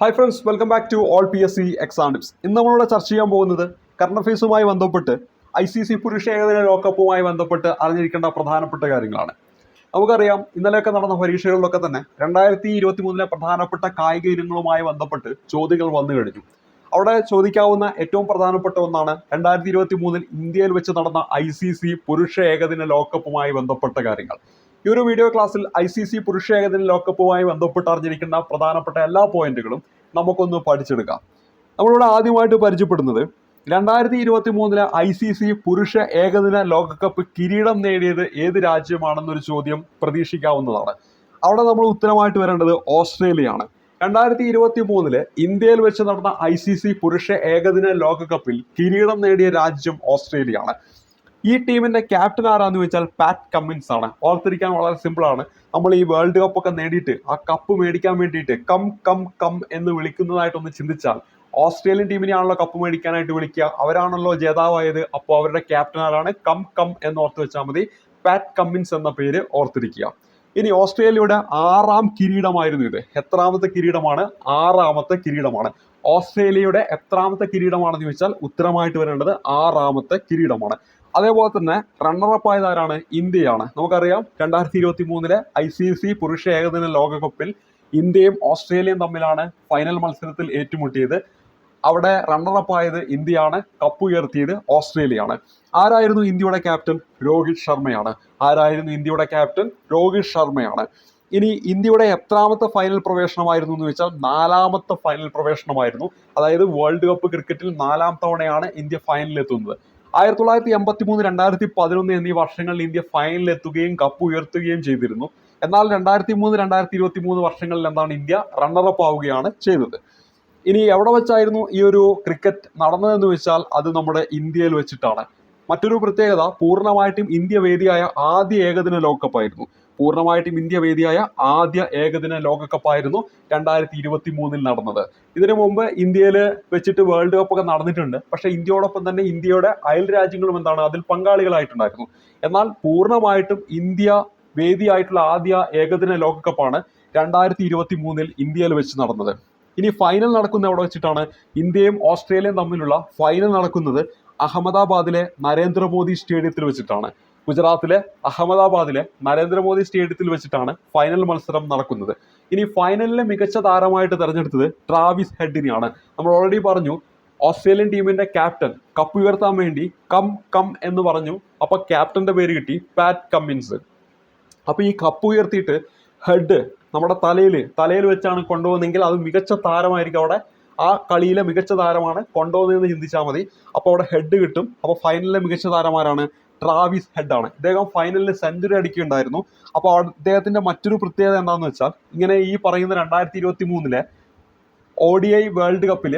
Hi friends welcome back to all P S C exam tips ഇന്ന് നമ്മളിവിടെ ചർച്ച ചെയ്യാൻ പോകുന്നത് കറണ്ട് അഫയേഴ്സുമായി ബന്ധപ്പെട്ട് ഐ സി സി പുരുഷ ഏകദിന ലോകകപ്പുമായി ബന്ധപ്പെട്ട് അറിഞ്ഞിരിക്കേണ്ട പ്രധാനപ്പെട്ട കാര്യങ്ങളാണ്. നമുക്കറിയാം ഇന്നലെയൊക്കെ നടന്ന പരീക്ഷകളിലൊക്കെ തന്നെ രണ്ടായിരത്തി ഇരുപത്തി മൂന്നിലെ പ്രധാനപ്പെട്ട കായിക ഇനങ്ങളുമായി ബന്ധപ്പെട്ട് ചോദ്യങ്ങൾ വന്നു കഴിഞ്ഞു. അവിടെ ചോദിക്കാവുന്ന ഏറ്റവും പ്രധാനപ്പെട്ട ഒന്നാണ് രണ്ടായിരത്തി ഇരുപത്തി മൂന്നിൽ ഇന്ത്യയിൽ വെച്ച് നടന്ന ഐ സി സി പുരുഷ ഏകദിന ലോകകപ്പുമായി ബന്ധപ്പെട്ട കാര്യങ്ങൾ. ഈ ഒരു വീഡിയോ ക്ലാസ്സിൽ ഐ സി സി പുരുഷ ഏകദിന ലോകകപ്പുമായി ബന്ധപ്പെട്ട് അറിഞ്ഞിരിക്കുന്ന പ്രധാനപ്പെട്ട എല്ലാ പോയിന്റുകളും നമുക്കൊന്ന് പഠിച്ചെടുക്കാം. നമ്മളിവിടെ ആദ്യമായിട്ട് പരിചയപ്പെടുന്നത് രണ്ടായിരത്തി ഇരുപത്തി മൂന്നിലെ ഐ സി സി പുരുഷ ഏകദിന ലോകകപ്പ് കിരീടം നേടിയത് ഏത് രാജ്യമാണെന്നൊരു ചോദ്യം പ്രതീക്ഷിക്കാവുന്നതാണ്. അവിടെ നമ്മൾ ഉത്തരമായിട്ട് വരേണ്ടത് ഓസ്ട്രേലിയയാണ്. രണ്ടായിരത്തി ഇരുപത്തി മൂന്നിൽ ഇന്ത്യയിൽ വെച്ച് നടന്ന ഐ സി സി പുരുഷ ഏകദിന ലോകകപ്പിൽ കിരീടം നേടിയ രാജ്യം ഓസ്ട്രേലിയയാണ്. ഈ ടീമിന്റെ ക്യാപ്റ്റൻ ആരാന്ന് ചോദിച്ചാൽ പാറ്റ് കമ്മിൻസ് ആണ്. ഓർത്തിരിക്കാൻ വളരെ സിമ്പിൾ ആണ്. നമ്മൾ ഈ വേൾഡ് കപ്പ് ഒക്കെ നേടിയിട്ട് ആ കപ്പ് മേടിക്കാൻ വേണ്ടിയിട്ട് കം കം കം എന്ന് വിളിക്കുന്നതായിട്ടൊന്ന് ചിന്തിച്ചാൽ ഓസ്ട്രേലിയൻ ടീമിനെയാണല്ലോ കപ്പ് മേടിക്കാനായിട്ട് വിളിക്കുക. അവരാണല്ലോ ജേതാവായത്. അപ്പോൾ അവരുടെ ക്യാപ്റ്റൻ ആരാണ്? കം കം എന്ന് ഓർത്ത് വെച്ചാൽ മതി. പാറ്റ് കമ്മിൻസ് എന്ന പേര് ഓർത്തിരിക്കുക. ഇനി ഓസ്ട്രേലിയയുടെ ആറാം കിരീടമായിരുന്നു ഇത്. എത്രാമത്തെ കിരീടമാണ്? ആറാമത്തെ കിരീടമാണ്. ഓസ്ട്രേലിയയുടെ എത്രാമത്തെ കിരീടമാണെന്ന് ചോദിച്ചാൽ ഉത്തരമായിട്ട് വരേണ്ടത് ആറാമത്തെ കിരീടമാണ്. അതേപോലെ തന്നെ റണ്ണറപ്പ് ആയത് ആരാണ് ഇന്ത്യയാണ്. നമുക്കറിയാം രണ്ടായിരത്തി ഇരുപത്തി മൂന്നിലെ ഐ സി സി പുരുഷ ഏകദിന ലോകകപ്പിൽ ഇന്ത്യയും ഓസ്ട്രേലിയയും തമ്മിലാണ് ഫൈനൽ മത്സരത്തിൽ ഏറ്റുമുട്ടിയത്. അവിടെ റണ്ണറപ്പ് ആയത് ഇന്ത്യയാണ് കപ്പ് ഉയർത്തിയത് ഓസ്ട്രേലിയയാണ്. ആരായിരുന്നു ഇന്ത്യയുടെ ക്യാപ്റ്റൻ രോഹിത് ശർമ്മയാണ്. ആരായിരുന്നു ഇന്ത്യയുടെ ക്യാപ്റ്റൻ രോഹിത് ശർമ്മയാണ്. ഇനി ഇന്ത്യയുടെ എത്രാമത്തെ ഫൈനൽ പ്രവേശനമായിരുന്നു എന്ന് വെച്ചാൽ നാലാമത്തെ ഫൈനൽ പ്രവേശനമായിരുന്നു. അതായത് വേൾഡ് കപ്പ് ക്രിക്കറ്റിൽ നാലാം തവണയാണ് ഇന്ത്യ ഫൈനലിൽ എത്തുന്നത്. ആയിരത്തി തൊള്ളായിരത്തി എൺപത്തി മൂന്ന് രണ്ടായിരത്തി പതിനൊന്ന് എന്നീ വർഷങ്ങളിൽ ഇന്ത്യ ഫൈനലിൽ എത്തുകയും കപ്പ് ഉയർത്തുകയും ചെയ്തിരുന്നു. എന്നാൽ രണ്ടായിരത്തി മൂന്ന് രണ്ടായിരത്തി ഇരുപത്തി മൂന്ന് വർഷങ്ങളിൽ എന്താണ് ഇന്ത്യ റണ്ണറപ്പ് ആവുകയാണ് ചെയ്തത്. ഇനി എവിടെ വെച്ചായിരുന്നു ഈ ഒരു ക്രിക്കറ്റ് നടന്നതെന്ന് വെച്ചാൽ അത് നമ്മുടെ ഇന്ത്യയിൽ വെച്ചിട്ടാണ്. മറ്റൊരു പ്രത്യേകത പൂർണമായിട്ടും ഇന്ത്യ വേദിയായ ആദ്യ ഏകദിന ലോകകപ്പായിരുന്നു. പൂർണമായിട്ടും ഇന്ത്യ വേദിയായ ആദ്യ ഏകദിന ലോകകപ്പായിരുന്നു രണ്ടായിരത്തി ഇരുപത്തി മൂന്നിൽ നടന്നത്. ഇതിനു മുമ്പ് ഇന്ത്യയിൽ വെച്ചിട്ട് വേൾഡ് കപ്പ് ഒക്കെ നടന്നിട്ടുണ്ട്. പക്ഷേ ഇന്ത്യയോടൊപ്പം തന്നെ ഇന്ത്യയുടെ അയൽ രാജ്യങ്ങളും എന്താണ് അതിൽ പങ്കാളികളായിട്ടുണ്ടായിരുന്നു. എന്നാൽ പൂർണമായിട്ടും ഇന്ത്യ വേദിയായിട്ടുള്ള ആദ്യ ഏകദിന ലോകകപ്പാണ് രണ്ടായിരത്തി ഇരുപത്തി മൂന്നിൽ ഇന്ത്യയിൽ വെച്ച് നടന്നത്. ഇനി ഫൈനൽ നടക്കുന്ന എവിടെ വെച്ചിട്ടാണ്? ഇന്ത്യയും ഓസ്ട്രേലിയയും തമ്മിലുള്ള ഫൈനൽ നടക്കുന്നത് അഹമ്മദാബാദിലെ നരേന്ദ്രമോദി സ്റ്റേഡിയത്തിൽ വെച്ചിട്ടാണ്. ഗുജറാത്തിലെ അഹമ്മദാബാദിലെ നരേന്ദ്രമോദി സ്റ്റേഡിയത്തിൽ വെച്ചിട്ടാണ് ഫൈനൽ മത്സരം നടക്കുന്നത്. ഇനി ഫൈനലിലെ മികച്ച താരമായിട്ട് തെരഞ്ഞെടുത്തത് ട്രാവിസ് ഹെഡിനെയാണ് നമ്മൾ ഓൾറെഡി പറഞ്ഞു ഓസ്ട്രേലിയൻ ടീമിന്റെ ക്യാപ്റ്റൻ കപ്പ് ഉയർത്താൻ വേണ്ടി കം കം എന്ന് പറഞ്ഞു. അപ്പൊ ക്യാപ്റ്റന്റെ പേര് കിട്ടി പാറ്റ് കമ്മിൻസ്. അപ്പൊ ഈ കപ്പ് ഉയർത്തിയിട്ട് ഹെഡ് നമ്മുടെ തലയിൽ തലയിൽ വെച്ചാണ് കൊണ്ടുപോകുന്നതെങ്കിൽ അത് മികച്ച താരമായിരിക്കും അവിടെ. ആ കളിയിലെ മികച്ച താരമാണ് കൊണ്ടുപോകുന്നതെന്ന് ചിന്തിച്ചാൽ മതി. അപ്പോൾ അവിടെ ഹെഡ് കിട്ടും. അപ്പോൾ ഫൈനലിലെ മികച്ച താരമാരാണ് ട്രാവിസ് ആണ്. ഇദ്ദേഹം ഫൈനലിൽ സെഞ്ചുറി അടിക്കുകയുണ്ടായിരുന്നു. അപ്പോൾ അദ്ദേഹത്തിന്റെ മറ്റൊരു പ്രത്യേകത എന്താണെന്ന് വെച്ചാൽ ഇങ്ങനെ ഈ പറയുന്ന രണ്ടായിരത്തി ഇരുപത്തി മൂന്നിലെ ഒ ഡി ഐ വേൾഡ് കപ്പിൽ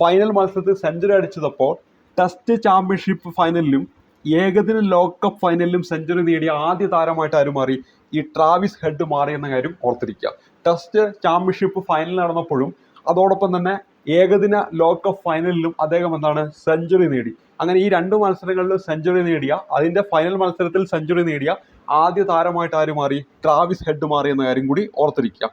ഫൈനൽ മത്സരത്തിൽ സെഞ്ചുറി അടിച്ചതപ്പോൾ ടെസ്റ്റ് ചാമ്പ്യൻഷിപ്പ് ഫൈനലിലും ഏകദിന ലോകകപ്പ് ഫൈനലിലും സെഞ്ചുറി നേടിയ ആദ്യ താരമായിട്ട് ആര് മാറി? ഈ ട്രാവിസ് ഹെഡ് മാറി എന്ന കാര്യം ഓർത്തിരിക്കുക. ടെസ്റ്റ് ചാമ്പ്യൻഷിപ്പ് ഫൈനൽ നടന്നപ്പോഴും അതോടൊപ്പം തന്നെ ഏകദിന ലോകകപ്പ് ഫൈനലിലും അദ്ദേഹം എന്താണ്? സെഞ്ചുറി നേടി. അങ്ങനെ ഈ രണ്ട് മത്സരങ്ങളിലും സെഞ്ചുറി നേടിയ അതിന്റെ ഫൈനൽ മത്സരത്തിൽ സെഞ്ചുറി നേടിയ ആദ്യ താരമായിട്ട് ആര് മാറി? ട്രാവിസ് ഹെഡ് മാറി എന്ന കാര്യം കൂടി ഓർത്തിരിക്കുക.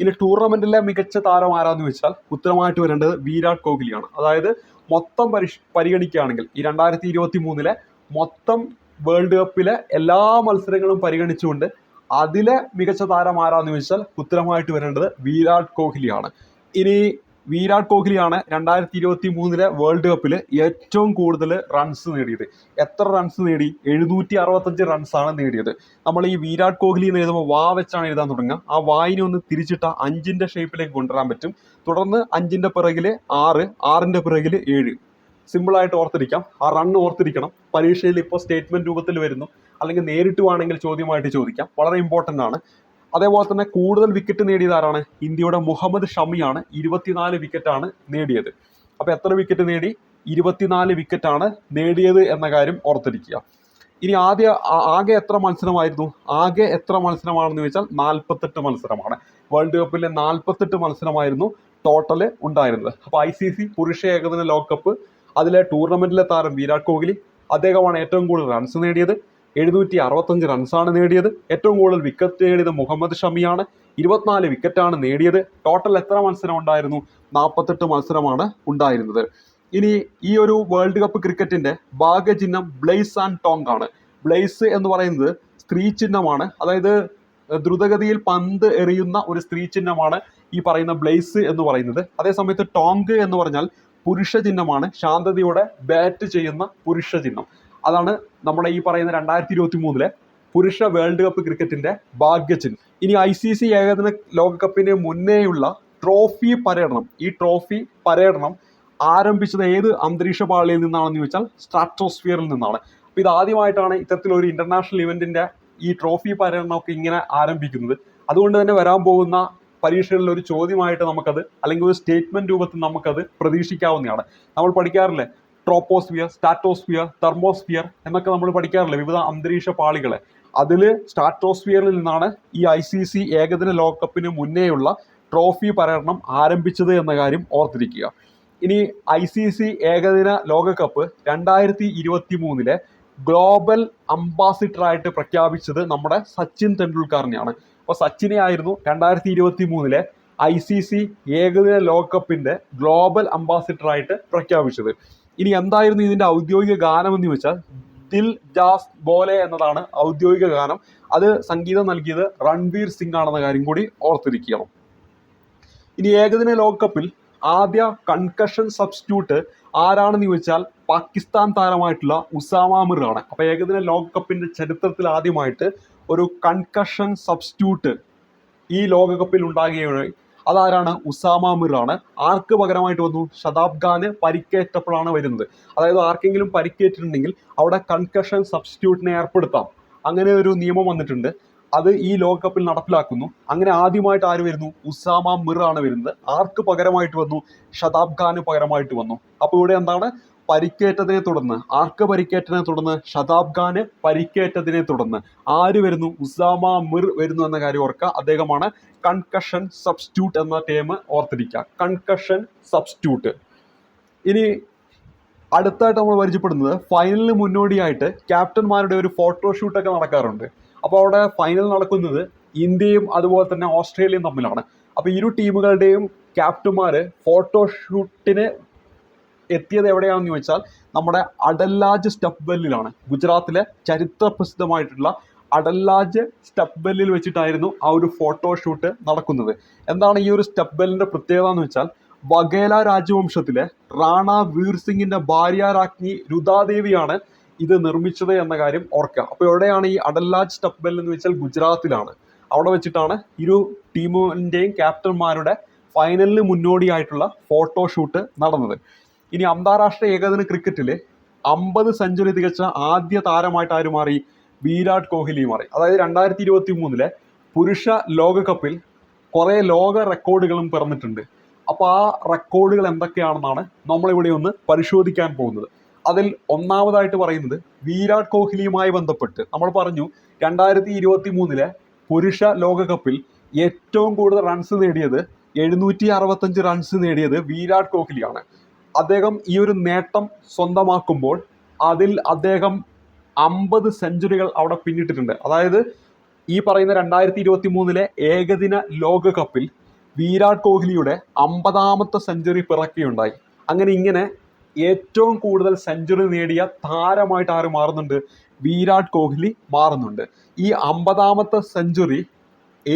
ഇനി ടൂർണമെന്റിലെ മികച്ച താരം ആരാന്ന് വെച്ചാൽ ഉത്തരമായിട്ട് വരേണ്ടത് വിരാട് കോഹ്ലിയാണ്. അതായത് മൊത്തം പരിഷ് പരിഗണിക്കുകയാണെങ്കിൽ ഈ രണ്ടായിരത്തി ഇരുപത്തി മൂന്നിലെ മൊത്തം വേൾഡ് കപ്പിലെ എല്ലാ മത്സരങ്ങളും പരിഗണിച്ചുകൊണ്ട് അതിലെ മികച്ച താരം ആരാന്ന് വെച്ചാൽ ഉത്തരമായിട്ട് വരേണ്ടത് വിരാട് കോഹ്ലിയാണ്. ഇനി വിരാട് കോഹ്ലിയാണ് രണ്ടായിരത്തി ഇരുപത്തി മൂന്നിലെ വേൾഡ് കപ്പിൽ ഏറ്റവും കൂടുതൽ റൺസ് നേടിയത്. എത്ര റൺസ് നേടി? എഴുന്നൂറ്റി അറുപത്തഞ്ച് റൺസാണ് നേടിയത്. നമ്മൾ ഈ വിരാട് കോഹ്ലി എന്ന് എഴുതുമ്പോൾ വാ വെച്ചാണ് എഴുതാൻ തുടങ്ങുക. ആ വായിനെ ഒന്ന് തിരിച്ചിട്ട അഞ്ചിന്റെ ഷേപ്പിലേക്ക് കൊണ്ടുവരാൻ പറ്റും. തുടർന്ന് അഞ്ചിന്റെ പിറകിൽ ആറ് ആറിന്റെ പിറകിൽ ഏഴ്. സിമ്പിളായിട്ട് ഓർത്തിരിക്കാം. ആ റൺ ഓർത്തിരിക്കണം. പരീക്ഷയിൽ ഇപ്പോൾ സ്റ്റേറ്റ്മെന്റ് രൂപത്തിൽ വരുന്നു. അല്ലെങ്കിൽ നേരിട്ട് വേണമെങ്കിൽ ചോദ്യമായിട്ട് ചോദിക്കാം. വളരെ ഇമ്പോർട്ടന്റ് ആണ്. അതേപോലെ തന്നെ കൂടുതൽ വിക്കറ്റ് നേടിയത് ആരാണ്? ഇന്ത്യയുടെ മുഹമ്മദ് ഷമിയാണ്. ഇരുപത്തിനാല് വിക്കറ്റാണ് നേടിയത്. അപ്പോൾ എത്ര വിക്കറ്റ് നേടി? ഇരുപത്തിനാല് വിക്കറ്റാണ് നേടിയത് എന്ന കാര്യം ഓർത്തിരിക്കുക. ഇനി ആദ്യ ആകെ എത്ര മത്സരമായിരുന്നു? ആകെ എത്ര മത്സരമാണെന്ന് ചോദിച്ചാൽ നാൽപ്പത്തെട്ട് മത്സരമാണ്. വേൾഡ് കപ്പിലെ നാൽപ്പത്തെട്ട് മത്സരമായിരുന്നു ടോട്ടൽ ഉണ്ടായിരുന്നത്. അപ്പോൾ ഐ സി സി പുരുഷ ഏകദിന ലോകകപ്പ് അതിലെ ടൂർണമെന്റിലെ താരം വിരാട് കോഹ്ലി അദ്ദേഹമാണ് ഏറ്റവും കൂടുതൽ റൺസ് നേടിയത്. എഴുന്നൂറ്റി അറുപത്തഞ്ച് റൺസാണ് നേടിയത്. ഏറ്റവും കൂടുതൽ വിക്കറ്റ് നേടിയത് മുഹമ്മദ് ഷമിയാണ്. ഇരുപത്തിനാല് വിക്കറ്റാണ് നേടിയത്. ടോട്ടൽ എത്ര മത്സരം ഉണ്ടായിരുന്നു? നാൽപ്പത്തെട്ട് മത്സരമാണ് ഉണ്ടായിരുന്നത്. ഇനി ഈ ഒരു വേൾഡ് കപ്പ് ക്രിക്കറ്റിന്റെ ഭാഗ്യചിഹ്നം ബ്ലേസ് ആൻഡ് ടോങ് ആണ്. ബ്ലേസ് എന്ന് പറയുന്നത് സ്ത്രീ ചിഹ്നമാണ്. അതായത് ദ്രുതഗതിയിൽ പന്ത് എറിയുന്ന ഒരു സ്ത്രീ ചിഹ്നമാണ് ഈ പറയുന്ന ബ്ലേസ് എന്ന് പറയുന്നത്. അതേസമയത്ത് ടോങ്ക് എന്ന് പറഞ്ഞാൽ പുരുഷ ചിഹ്നമാണ്. ശാന്തതയോടെ ബാറ്റ് ചെയ്യുന്ന പുരുഷ ചിഹ്നം. അതാണ് നമ്മുടെ ഈ പറയുന്ന രണ്ടായിരത്തി ഇരുപത്തി മൂന്നിലെ പുരുഷ വേൾഡ് കപ്പ് ക്രിക്കറ്റിന്റെ ഭാഗ്യചിഹ്നം. ഇനി ഐ സി സി ഏകദിന ലോകകപ്പിന് മുന്നേയുള്ള ട്രോഫി പര്യടനം. ഈ ട്രോഫി പര്യടനം ആരംഭിച്ചത് ഏത് അന്തരീക്ഷ പാളിയിൽ നിന്നാണെന്ന് ചോദിച്ചാൽ സ്ട്രാറ്റോസ്ഫിയറിൽ നിന്നാണ്. അപ്പോൾ ഇത് ആദ്യമായിട്ടാണ് ഇത്തരത്തിലൊരു ഇന്റർനാഷണൽ ഇവന്റിന്റെ ഈ ട്രോഫി പര്യടനമൊക്കെ ഇങ്ങനെ ആരംഭിക്കുന്നത്. അതുകൊണ്ട് തന്നെ വരാൻ പോകുന്ന പരീക്ഷകളിൽ ഒരു ചോദ്യമായിട്ട് നമുക്കത് അല്ലെങ്കിൽ ഒരു സ്റ്റേറ്റ്മെന്റ് രൂപത്തിൽ നമുക്കത് പ്രതീക്ഷിക്കാവുന്നതാണ്. നമ്മൾ പഠിക്കാറില്ലേ? ട്രോപ്പോസ്ഫിയർ സ്റ്റാറ്റോസ്ഫിയർ തെർമോസ്ഫിയർ എന്നൊക്കെ നമ്മൾ പഠിക്കാറില്ലേ? വിവിധ അന്തരീക്ഷ പാളികളെ. അതിൽ സ്റ്റാറ്റോസ്ഫിയറിൽ നിന്നാണ് ഈ ഐ സി സി ഏകദിന ലോകകപ്പിന് മുന്നേയുള്ള ട്രോഫി പര്യടനം ആരംഭിച്ചത് എന്ന കാര്യം ഓർത്തിരിക്കുക. ഇനി ഐ സി സി ഏകദിന ലോകകപ്പ് രണ്ടായിരത്തി ഇരുപത്തി മൂന്നിലെ ഗ്ലോബൽ അംബാസിഡർ ആയിട്ട് പ്രഖ്യാപിച്ചത് നമ്മുടെ സച്ചിൻ തെണ്ടുൽക്കറിനെയാണ് അപ്പോൾ സച്ചിനെ ആയിരുന്നു രണ്ടായിരത്തി ഇരുപത്തി മൂന്നിലെ ഐ സി സി ഏകദിന ലോകകപ്പിന്റെ ഗ്ലോബൽ അംബാസിഡർ ആയിട്ട് പ്രഖ്യാപിച്ചത്. ഇനി എന്തായിരുന്നു ഇതിന്റെ ഔദ്യോഗിക ഗാനം എന്ന് വെച്ചാൽ ദിൽ ജാസ് ബോലെ എന്നതാണ് ഔദ്യോഗിക ഗാനം. അത് സംഗീതം നൽകിയത് രൺവീർ സിംഗ് ആണെന്ന കാര്യം കൂടി ഓർത്തിരിക്കണം. ഇനി ഏകദിന ലോകകപ്പിൽ ആദ്യ കൺകഷൻ സബ്സ്റ്റിറ്റ്യൂട്ട് ആരാണെന്ന് ചോദിച്ചാൽ പാകിസ്ഥാൻ താരമായിട്ടുള്ള ഉസാമ മിർ ആണ്. അപ്പൊ ഏകദിന ലോകകപ്പിന്റെ ചരിത്രത്തിൽ ആദ്യമായിട്ട് ഒരു കൺകഷൻ സബ്സ്റ്റിറ്റ്യൂട്ട് ഈ ലോകകപ്പിൽ ഉണ്ടാകുകയാണ് അതാരാണ്? ഉസാമ മിർ ആണ് ആർക്ക് പകരമായിട്ട് വന്നു? ഷതാബ് ഖാന് പരിക്കേറ്റപ്പോഴാണ് വരുന്നത്. അതായത് ആർക്കെങ്കിലും പരിക്കേറ്റിട്ടുണ്ടെങ്കിൽ അവിടെ കൺകഷൻ സബ്സ്റ്റിറ്റ്യൂട്ടിനെ ഏർപ്പെടുത്താം. അങ്ങനെ ഒരു നിയമം വന്നിട്ടുണ്ട്. അത് ഈ ലോകകപ്പിൽ നടപ്പിലാക്കുന്നു. അങ്ങനെ ആദ്യമായിട്ട് ആര് വരുന്നു? ഉസാമ മിർ ആണ് വരുന്നത്. ആർക്ക് പകരമായിട്ട് വന്നു? ഷതാബ് ഖാന് പകരമായിട്ട് വന്നു. അപ്പോൾ ഇവിടെ എന്താണ്? പരിക്കേറ്റതിനെ തുടർന്ന് ആർക്ക് പരിക്കേറ്റതിനെ തുടർന്ന് ഷതാബ് ഖാന് പരിക്കേറ്റതിനെ തുടർന്ന്. ആര് വരുന്നു? ഉസാമ മിർ വരുന്നു എന്ന കാര്യം ഓർക്കുക. അദ്ദേഹമാണ് കൺകഷൻ സബ്സ്റ്റിറ്റ്യൂട്ട് എന്ന ടേം ഓർത്തിരിക്കുക. കൺകഷൻ സബ്സ്റ്റിറ്റ്യൂട്ട് ഇനി അടുത്തായിട്ട് നമ്മൾ പരിചയപ്പെടുന്നത് ഫൈനലിന് മുന്നോടിയായിട്ട് ക്യാപ്റ്റന്മാരുടെ ഒരു ഫോട്ടോഷൂട്ടൊക്കെ നടക്കാറുണ്ട്. അപ്പോൾ അവിടെ ഫൈനൽ നടക്കുന്നത് ഇന്ത്യയും അതുപോലെ തന്നെ ഓസ്ട്രേലിയയും തമ്മിലാണ്. അപ്പോൾ ഇരു ടീമുകളുടെയും ക്യാപ്റ്റന്മാർ ഫോട്ടോഷൂട്ടിന് എത്തിയത് എവിടെയാണെന്ന് ചോദിച്ചാൽ നമ്മുടെ അടല്ലാജ് സ്റ്റെപ്പ് വെല്ലിലാണ് ഗുജറാത്തിലെ ചരിത്ര പ്രസിദ്ധമായിട്ടുള്ള അടല്ലാജ് സ്റ്റെപ്പ് വെല്ലിൽ വെച്ചിട്ടായിരുന്നു ആ ഒരു ഫോട്ടോഷൂട്ട് നടക്കുന്നത്. എന്താണ് ഈ ഒരു സ്റ്റെപ്പ് വെല്ലിന്റെ പ്രത്യേകത എന്ന് വെച്ചാൽ വഗേല രാജവംശത്തിലെ റാണ വീർ സിംഗിന്റെ ഭാര്യാരാജ്ഞി രുദാദേവിയാണ് ഇത് നിർമ്മിച്ചത് എന്ന കാര്യം ഓർക്കുക. അപ്പോൾ എവിടെയാണ് ഈ അടല്ലാജ് സ്റ്റെപ്പ് വെൽ എന്ന് വെച്ചാൽ ഗുജറാത്തിലാണ്. അവിടെ വെച്ചിട്ടാണ് ഇരു ടീമിന്റെയും ക്യാപ്റ്റന്മാരുടെ ഫൈനലിന് മുന്നോടിയായിട്ടുള്ള ഫോട്ടോഷൂട്ട് നടന്നത്. ഇനി അന്താരാഷ്ട്ര ഏകദിന ക്രിക്കറ്റിലെ അമ്പത് സെഞ്ചുറി തികച്ച ആദ്യ താരമായിട്ട് ആര് മാറി? വിരാട് കോഹ്ലി മാറി. അതായത് രണ്ടായിരത്തി ഇരുപത്തി മൂന്നിലെ പുരുഷ ലോകകപ്പിൽ കുറേ ലോക റെക്കോർഡുകളും പിറന്നിട്ടുണ്ട്. അപ്പോൾ ആ റെക്കോർഡുകൾ എന്തൊക്കെയാണെന്നാണ് നമ്മളിവിടെ ഒന്ന് പരിശോധിക്കാൻ പോകുന്നത്. അതിൽ ഒന്നാമതായിട്ട് പറയുന്നത് വിരാട് കോഹ്ലിയുമായി ബന്ധപ്പെട്ട് നമ്മൾ പറഞ്ഞു രണ്ടായിരത്തി ഇരുപത്തി മൂന്നിലെ പുരുഷ ലോകകപ്പിൽ ഏറ്റവും കൂടുതൽ റൺസ് നേടിയത് എഴുന്നൂറ്റി അറുപത്തഞ്ച് റൺസ് നേടിയത് വിരാട് കോഹ്ലിയാണ്. അദ്ദേഹം ഈ ഒരു നേട്ടം സ്വന്തമാക്കുമ്പോൾ അതിൽ അദ്ദേഹം അമ്പത് സെഞ്ചുറികൾ അവിടെ പിന്നിട്ടിട്ടുണ്ട്. അതായത് ഈ പറയുന്ന രണ്ടായിരത്തി ഇരുപത്തി മൂന്നിലെ ഏകദിന ലോകകപ്പിൽ വിരാട് കോഹ്ലിയുടെ അമ്പതാമത്തെ സെഞ്ചുറി പിറക്കുകയുണ്ടായി അങ്ങനെ ഇങ്ങനെ ഏറ്റവും കൂടുതൽ സെഞ്ചുറി നേടിയ താരമായിട്ട് ആര് മാറുന്നുണ്ട്? വിരാട് കോഹ്ലി മാറുന്നുണ്ട്. ഈ അമ്പതാമത്തെ സെഞ്ചുറി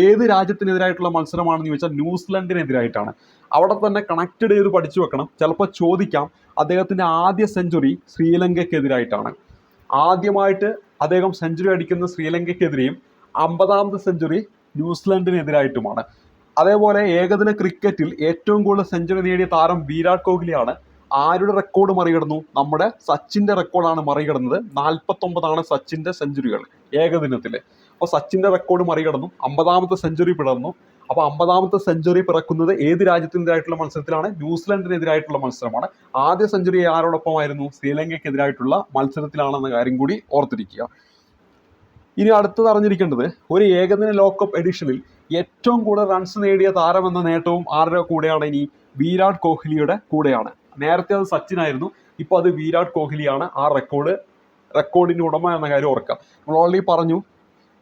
ഏത് രാജ്യത്തിനെതിരായിട്ടുള്ള മത്സരമാണെന്ന് ചോദിച്ചാൽ ന്യൂസിലൻഡിനെതിരായിട്ടാണ്. അവിടെ തന്നെ കണക്റ്റഡ് ചെയ്ത് പഠിച്ചു വെക്കണം. ചിലപ്പോൾ ചോദിക്കാം. അദ്ദേഹത്തിന്റെ ആദ്യ സെഞ്ചുറി ശ്രീലങ്കയ്ക്കെതിരായിട്ടാണ്. ആദ്യമായിട്ട് അദ്ദേഹം സെഞ്ചുറി അടിക്കുന്ന ശ്രീലങ്കയ്ക്കെതിരെയും അമ്പതാമത്തെ സെഞ്ചുറി ന്യൂസിലൻഡിനെതിരായിട്ടുമാണ്. അതേപോലെ ഏകദിന ക്രിക്കറ്റിൽ ഏറ്റവും കൂടുതൽ സെഞ്ചുറി നേടിയ താരം വിരാട് കോഹ്ലിയാണ് ആരുടെ റെക്കോർഡ് മറികടന്നു? നമ്മുടെ സച്ചിന്റെ റെക്കോർഡാണ് മറികടന്നത്. നാൽപ്പത്തൊമ്പതാണ് സച്ചിന്റെ സെഞ്ചുറികൾ ഏകദിനത്തിൽ അപ്പോൾ സച്ചിന്റെ റെക്കോർഡ് മറികടന്നു. അമ്പതാമത്തെ സെഞ്ചുറി പിറന്നു അപ്പോൾ അമ്പതാമത്തെ സെഞ്ചുറി പിറക്കുന്നത് ഏത് രാജ്യത്തിനെതിരായിട്ടുള്ള മത്സരത്തിലാണ്? ന്യൂസിലൻഡിനെതിരായിട്ടുള്ള മത്സരമാണ്. ആദ്യ സെഞ്ചുറി ആരോടൊപ്പമായിരുന്നു? ശ്രീലങ്കയ്ക്കെതിരായിട്ടുള്ള മത്സരത്തിലാണെന്ന കാര്യം കൂടി ഓർത്തിരിക്കുക. ഇനി അടുത്തത് അറിഞ്ഞിരിക്കേണ്ടത് ഒരു ഏകദിന ലോകകപ്പ് എഡിഷനിൽ ഏറ്റവും കൂടുതൽ റൺസ് നേടിയ താരം എന്ന നേട്ടവും ആരുടെ കൂടെയാണ്? ഇനി വിരാട് കോഹ്ലിയുടെ കൂടെയാണ്. നേരത്തെ അത് സച്ചിനായിരുന്നു ഇപ്പോൾ അത് വിരാട് കോഹ്ലിയാണ് ആ റെക്കോർഡ് റെക്കോർഡിന്റെ ഉടമ എന്ന കാര്യം ഓർക്കുക. നമ്മൾ ഓൾറെഡി പറഞ്ഞു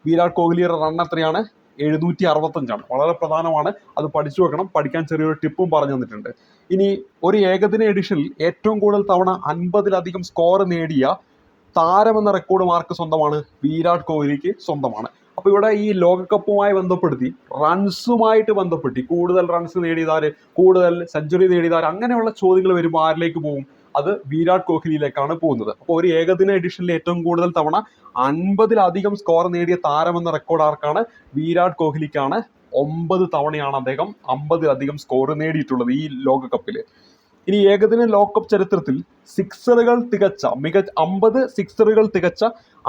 വിരാട് കോഹ്ലിയുടെ റൺ എത്രയാണ്? എഴുന്നൂറ്റി അറുപത്തഞ്ചാണ് വളരെ പ്രധാനമാണ്. അത് പഠിച്ചു വെക്കണം. പഠിക്കാൻ ചെറിയൊരു ടിപ്പും പറഞ്ഞു തന്നിട്ടുണ്ട്. ഇനി ഒരു ഏകദിന എഡിഷനിൽ ഏറ്റവും കൂടുതൽ തവണ അൻപതിലധികം സ്കോർ നേടിയ താരമെന്ന റെക്കോർഡ് മാർക്ക് സ്വന്തമാണ് വിരാട് കോഹ്ലിക്ക് സ്വന്തമാണ്. അപ്പോൾ ഇവിടെ ഈ ലോകകപ്പുമായി ബന്ധപ്പെടുത്തി റൺസുമായിട്ട് ബന്ധപ്പെട്ടി കൂടുതൽ റൺസ് നേടിയതാര് കൂടുതൽ സെഞ്ചുറി നേടിയതാര് അങ്ങനെയുള്ള ചോദ്യങ്ങൾ വരുമ്പോൾ ആരിലേക്ക് പോകും? അത് വിരാട് കോഹ്ലിയിലേക്കാണ് പോകുന്നത്. അപ്പോൾ ഒരു ഏകദിന എഡിഷനിൽ ഏറ്റവും കൂടുതൽ തവണ അൻപതിലധികം സ്കോർ നേടിയ താരമെന്ന റെക്കോർഡ് ആർക്കാണ് വിരാട് കോഹ്ലിക്കാണ് ഒമ്പത് തവണയാണ് അദ്ദേഹം അമ്പതിലധികം സ്കോർ നേടിയിട്ടുള്ളത് ഈ ലോകകപ്പിൽ ഇനി ഏകദിന ലോകകപ്പ് ചരിത്രത്തിൽ സിക്സറുകൾ തികച്ച മികച്ച അമ്പത് സിക്സറുകൾ തികച്ച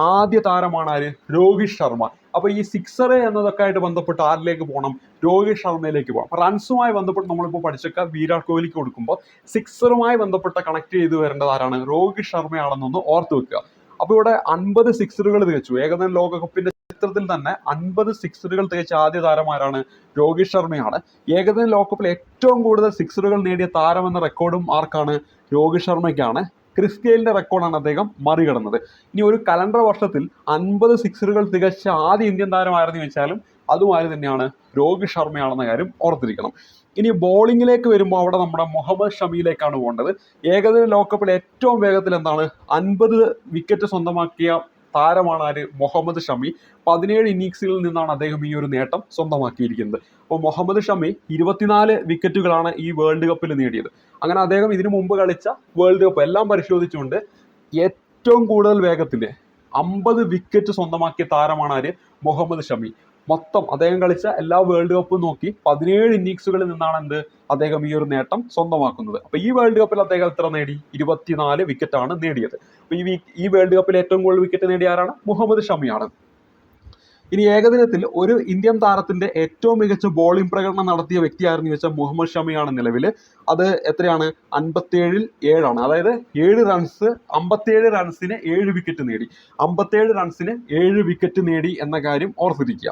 ആദ്യ താരമാണ് ആര് രോഹിത് ശർമ്മ. അപ്പൊ ഈ സിക്സർ എന്നതൊക്കെ ആയിട്ട് ബന്ധപ്പെട്ട് ആരിലേക്ക് പോകണം രോഹിത് ശർമ്മയിലേക്ക് പോകണം റൺസുമായി ബന്ധപ്പെട്ട് നമ്മളിപ്പോൾ പഠിച്ചൊക്കെ വിരാട് കോഹ്ലിക്ക് കൊടുക്കുമ്പോൾ സിക്സറുമായി ബന്ധപ്പെട്ട കണക്ട് ചെയ്ത് വരേണ്ടത് ആരാണ്? രോഹിത് ശർമ്മയാണെന്നൊന്ന് ഓർത്ത് വെക്കുക. അപ്പൊ ഇവിടെ അൻപത് സിക്സറുകൾ തികച്ചു. ഏകദിന ലോകകപ്പിന്റെ ചരിത്രത്തിൽ തന്നെ അൻപത് സിക്സറുകൾ തികച്ച ആദ്യ താരമാരാണ് രോഹിത് ശർമ്മയാണ്. ഏകദിന ലോകകപ്പിൽ ഏറ്റവും കൂടുതൽ സിക്സറുകൾ നേടിയ താരം എന്ന റെക്കോർഡും ആർക്കാണ്? രോഹിത് ശർമ്മയ്ക്കാണ്. ക്രിസ് ഗെയിലിന്റെ റെക്കോർഡാണ് അദ്ദേഹം മറികടന്നത്. ഇനി ഒരു കലണ്ടർ വർഷത്തിൽ അൻപത് സിക്സറുകൾ തികച്ച ആദ്യ ഇന്ത്യൻ താരമായിരുന്നു ചോദിച്ചാലും അതുമാതിരി തന്നെയാണ് രോഹിത് ശർമ്മയാണെന്ന കാര്യം ഓർത്തിരിക്കണം. ഇനി ബോളിങ്ങിലേക്ക് വരുമ്പോൾ അവിടെ നമ്മുടെ മുഹമ്മദ് ഷമിയിലേക്കാണ് പോകേണ്ടത്. ഏകദിന ലോകകപ്പിൽ ഏറ്റവും വേഗത്തിൽ എന്താണ്? അൻപത് വിക്കറ്റ് സ്വന്തമാക്കിയ താരമാണ് ആര്? മുഹമ്മദ് ഷമി. പതിനേഴ് ഇന്നിങ്സുകളിൽ നിന്നാണ് അദ്ദേഹം ഈ ഒരു നേട്ടം സ്വന്തമാക്കിയിരിക്കുന്നത്. അപ്പോൾ മുഹമ്മദ് ഷമി ഇരുപത്തിനാല് വിക്കറ്റുകളാണ് ഈ വേൾഡ് കപ്പിൽ നേടിയത്. അങ്ങനെ അദ്ദേഹം ഇതിനു മുമ്പ് കളിച്ച വേൾഡ് കപ്പ് എല്ലാം പരിശോധിച്ചുകൊണ്ട് ഏറ്റവും കൂടുതൽ വേഗത്തിൽ അമ്പത് വിക്കറ്റ് സ്വന്തമാക്കിയ താരമാണ് ആര്? മുഹമ്മദ് ഷമി. മൊത്തം അദ്ദേഹം കളിച്ച എല്ലാ വേൾഡ് കപ്പും നോക്കി പതിനേഴ് ഇന്നിങ്സുകളിൽ നിന്നാണ് എന്ത് അദ്ദേഹം ഈ ഒരു നേട്ടം സ്വന്തമാക്കുന്നത്. അപ്പൊ ഈ വേൾഡ് കപ്പിൽ അദ്ദേഹം എത്ര നേടി? ഇരുപത്തിനാല് ആണ് നേടിയത്. അപ്പൊ ഈ ഈ വേൾഡ് കപ്പിൽ ഏറ്റവും കൂടുതൽ വിക്കറ്റ് നേടിയ ആരാണ്? മുഹമ്മദ് ഷമിയാണ്. ഇനി ഏകദിനത്തിൽ ഒരു ഇന്ത്യൻ താരത്തിന്റെ ഏറ്റവും മികച്ച ബോളിംഗ് പ്രകടനം നടത്തിയ വ്യക്തിയായിരുന്നു ചോദിച്ചാൽ മുഹമ്മദ് ഷമിയാണ് നിലവിൽ അത് എത്രയാണ്? അൻപത്തിയേഴിൽ ഏഴാണ്. അതായത് ഏഴ് റൺസ് അമ്പത്തിയേഴ് റൺസിന് ഏഴ് വിക്കറ്റ് നേടി. അമ്പത്തിയേഴ് റൺസിന് ഏഴ് വിക്കറ്റ് നേടി എന്ന കാര്യം ഓർത്തിരിക്കുക.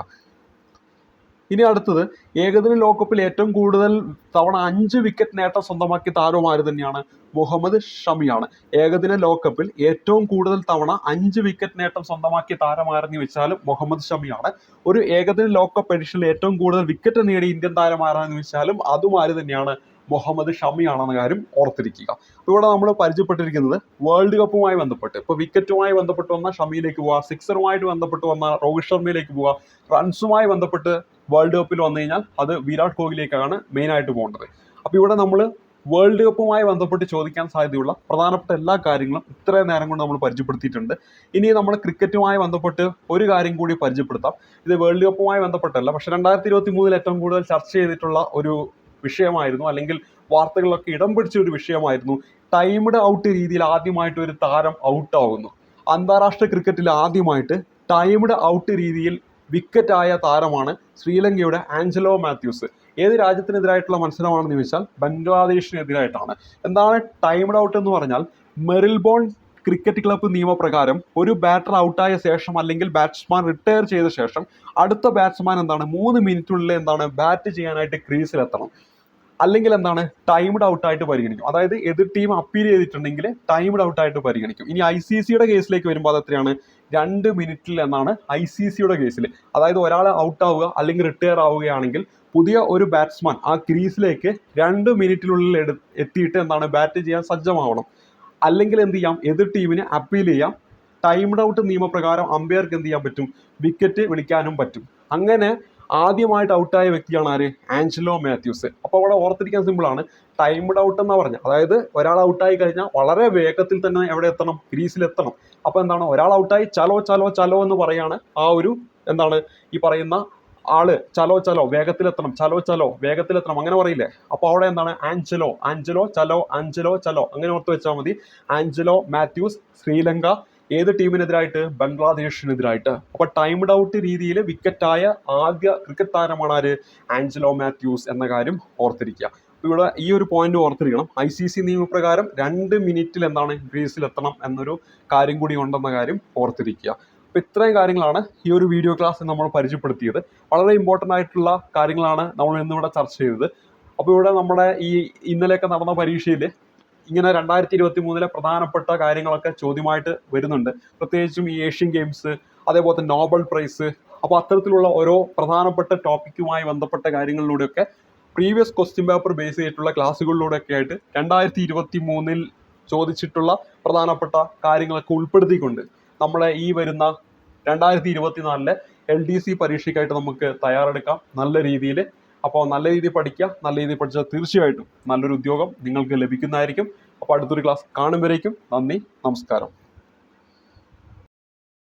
ഇനി അടുത്തത് ഏകദിന ലോകകപ്പിൽ ഏറ്റവും കൂടുതൽ തവണ അഞ്ച് വിക്കറ്റ് നേട്ടം സ്വന്തമാക്കിയ താരവും ആര് തന്നെയാണ് മുഹമ്മദ് ഷമിയാണ്. ഏകദിന ലോകകപ്പിൽ ഏറ്റവും കൂടുതൽ തവണ അഞ്ച് വിക്കറ്റ് നേട്ടം സ്വന്തമാക്കിയ താരമാരെന്ന് വെച്ചാലും മുഹമ്മദ് ഷമിയാണ്. ഒരു ഏകദിന ലോകകപ്പ് എഡിഷനിൽ ഏറ്റവും കൂടുതൽ വിക്കറ്റ് നേടിയ ഇന്ത്യൻ താരമാരാണെന്ന് വെച്ചാലും അതും ആര് തന്നെയാണ് മുഹമ്മദ് ഷമിയാണെന്ന കാര്യം ഓർത്തിരിക്കുക. ഇവിടെ നമ്മൾ പരിചയപ്പെട്ടിരിക്കുന്നത് വേൾഡ് കപ്പുമായി ബന്ധപ്പെട്ട്. ഇപ്പോൾ വിക്കറ്റുമായി ബന്ധപ്പെട്ട് വന്ന ഷമിയിലേക്ക് പോവുക സിക്സറുമായിട്ട് ബന്ധപ്പെട്ട് വന്ന രോഹിത് ശർമ്മയിലേക്ക് പോവുക റൺസുമായി ബന്ധപ്പെട്ട് വേൾഡ് കപ്പിൽ വന്നു കഴിഞ്ഞാൽ അത് വിരാട് കോഹ്ലിയിലേക്കാണ് മെയിനായിട്ട് പോകേണ്ടത്. അപ്പോൾ ഇവിടെ നമ്മൾ വേൾഡ് കപ്പുമായി ബന്ധപ്പെട്ട് ചോദിക്കാൻ സാധ്യതയുള്ള പ്രധാനപ്പെട്ട എല്ലാ കാര്യങ്ങളും ഇത്രയും നേരം കൊണ്ട് നമ്മൾ പരിചയപ്പെടുത്തിയിട്ടുണ്ട്. ഇനി നമ്മൾ ക്രിക്കറ്റുമായി ബന്ധപ്പെട്ട് ഒരു കാര്യം കൂടി പരിചയപ്പെടുത്താം. ഇത് വേൾഡ് കപ്പുമായി ബന്ധപ്പെട്ടല്ല പക്ഷേ രണ്ടായിരത്തി ഇരുപത്തി മൂന്നിൽ ഏറ്റവും കൂടുതൽ ചർച്ച ചെയ്തിട്ടുള്ള ഒരു വിഷയമായിരുന്നു. അല്ലെങ്കിൽ വാർത്തകളിലൊക്കെ ഇടം പിടിച്ച ഒരു വിഷയമായിരുന്നു. ടൈംഡ് ഔട്ട് രീതിയിൽ ആദ്യമായിട്ട് ഒരു താരം ഔട്ടാവുന്നു അന്താരാഷ്ട്ര ക്രിക്കറ്റിൽ ആദ്യമായിട്ട് ടൈംഡ് ഔട്ട് രീതിയിൽ വിക്കറ്റായ താരമാണ് ശ്രീലങ്കയുടെ ആഞ്ചലോ മാത്യൂസ്. ഏത് രാജ്യത്തിനെതിരായിട്ടുള്ള മത്സരമാണെന്ന് ചോദിച്ചാൽ ബംഗ്ലാദേശിനെതിരായിട്ടാണ്. എന്താണ് ടൈംഡ് ഔട്ട് എന്ന് പറഞ്ഞാൽ മെറിൽബോൺ ക്രിക്കറ്റ് ക്ലബ്ബ് നിയമപ്രകാരം ഒരു ബാറ്റർ ഔട്ടായ ശേഷം അല്ലെങ്കിൽ ബാറ്റ്സ്മാൻ റിട്ടയർ ചെയ്ത ശേഷം അടുത്ത ബാറ്റ്സ്മാൻ എന്താണ്? മൂന്ന് മിനിറ്റിനുള്ളിൽ എന്താണ്? ബാറ്റ് ചെയ്യാനായിട്ട് ക്രീസിലെത്തണം അല്ലെങ്കിൽ എന്താണ്? ടൈംഡ് ഔട്ടായിട്ട് പരിഗണിക്കും. അതായത് എതിർ ടീം അപ്പീൽ ചെയ്തിട്ടുണ്ടെങ്കിൽ ടൈംഡ് ഔട്ടായിട്ട് പരിഗണിക്കും. ഇനി ഐ സി സിയുടെ കേസിലേക്ക് വരുമ്പോൾ അത് എത്രയാണ് രണ്ട് മിനിറ്റിൽ എന്നാണ് ഐ സി സിയുടെ കേസിൽ അതായത് ഒരാൾ ഔട്ട് ആവുക അല്ലെങ്കിൽ റിട്ടയർ ആവുകയാണെങ്കിൽ പുതിയ ഒരു ബാറ്റ്സ്മാൻ ആ ക്രീസിലേക്ക് രണ്ട് മിനിറ്റിനുള്ളിൽ എത്തിയിട്ട് എന്താണ്? ബാറ്റ് ചെയ്യാൻ സജ്ജമാവണം. അല്ലെങ്കിൽ എന്ത് ചെയ്യാം? എതിർ ടീമിന് അപ്പീൽ ചെയ്യാം. ടൈംഡ് ഔട്ട് നിയമപ്രകാരം അമ്പയർക്ക് എന്ത് ചെയ്യാൻ പറ്റും? വിക്കറ്റ് വിളിക്കാനും പറ്റും. അങ്ങനെ ആദ്യമായിട്ട് ഔട്ടായ വ്യക്തിയാണ് ആര്? Angelo Mathews. അപ്പോൾ അവിടെ ഓർത്തിരിക്കാൻ സിമ്പിളാണ് ടൈംഡ് ഔട്ട് എന്നാണ് പറഞ്ഞത് അതായത് ഒരാൾ ഔട്ടായി കഴിഞ്ഞാൽ വളരെ വേഗത്തിൽ തന്നെ എവിടെ എത്തണം? ക്രീസിൽ എത്തണം. അപ്പോൾ എന്താണ്? ഒരാൾ ഔട്ടായി ചലോ ചലോ ചലോ എന്ന് പറയാണ് ആ ഒരു എന്താണ്? ഈ പറയുന്ന ആൾ ചലോ ചലോ വേഗത്തിലെത്തണം ചലോ ചലോ വേഗത്തിലെത്തണം അങ്ങനെ പറയില്ലേ? അപ്പോൾ അവിടെ എന്താണ്? ആഞ്ചലോ ആഞ്ചലോ ചലോ ആഞ്ചലോ ചലോ അങ്ങനെ ഓർത്ത് വെച്ചാൽ മതി. ആഞ്ചലോ മാത്യൂസ് ശ്രീലങ്ക ഏത് ടീമിനെതിരായിട്ട്? ബംഗ്ലാദേശിനെതിരായിട്ട്. അപ്പോൾ ടൈംഡ് ഔട്ട് രീതിയിൽ വിക്കറ്റായ ആദ്യ ക്രിക്കറ്റ് താരമാണ് ആര്? ആഞ്ചലോ മാത്യൂസ് എന്ന കാര്യം ഓർത്തിരിക്കുക. ഇവിടെ ഈ ഒരു പോയിന്റ് ഓർത്തിരിക്കണം. ഐ സി സി നിയമപ്രകാരം രണ്ട് മിനിറ്റിൽ എന്താണ്? ക്രീസിൽ എത്തണം എന്നൊരു കാര്യം കൂടി ഉണ്ടെന്ന കാര്യം ഓർത്തിരിക്കുക. അപ്പോൾ ഇത്രയും കാര്യങ്ങളാണ് ഈ ഒരു വീഡിയോ ക്ലാസ്സിൽ നമ്മൾ പരിചയപ്പെടുത്തിയത്. വളരെ ഇമ്പോർട്ടന്റ് ആയിട്ടുള്ള കാര്യങ്ങളാണ് നമ്മൾ ഇന്നിവിടെ ചർച്ച ചെയ്തത്. അപ്പോൾ ഇവിടെ നമ്മുടെ ഈ ഇന്നലെയൊക്കെ നടന്ന പരീക്ഷയിൽ ഇങ്ങനെ രണ്ടായിരത്തി ഇരുപത്തി മൂന്നിലെ പ്രധാനപ്പെട്ട കാര്യങ്ങളൊക്കെ ചോദ്യമായിട്ട് വരുന്നുണ്ട്. പ്രത്യേകിച്ചും ഈ ഏഷ്യൻ ഗെയിംസ് അതേപോലെ നോബൽ പ്രൈസ് അപ്പോൾ അത്തരത്തിലുള്ള ഓരോ പ്രധാനപ്പെട്ട ടോപ്പിക്കുമായി ബന്ധപ്പെട്ട കാര്യങ്ങളിലൂടെയൊക്കെ പ്രീവിയസ് ക്വസ്റ്റ്യൻ പേപ്പർ ബേസ് ചെയ്തിട്ടുള്ള ക്ലാസ്സുകളിലൂടെയൊക്കെ ആയിട്ട് രണ്ടായിരത്തി ഇരുപത്തി മൂന്നിൽ ചോദിച്ചിട്ടുള്ള പ്രധാനപ്പെട്ട കാര്യങ്ങളൊക്കെ ഉൾപ്പെടുത്തിക്കൊണ്ട് നമ്മളെ ഈ വരുന്ന രണ്ടായിരത്തി ഇരുപത്തിനാലിലെ എൽ ഡി സി പരീക്ഷയ്ക്കായിട്ട് നമുക്ക് തയ്യാറെടുക്കാം. നല്ല രീതിയിൽ. അപ്പോൾ നല്ല രീതിയിൽ പഠിക്കുക നല്ല രീതിയിൽ പഠിച്ചാൽ തീർച്ചയായിട്ടും നല്ലൊരു ഉദ്യോഗം നിങ്ങൾക്ക് ലഭിക്കുന്നതായിരിക്കും. അപ്പോൾ അടുത്തൊരു ക്ലാസ് കാണുമ്പോഴേക്കും നന്ദി നമസ്കാരം.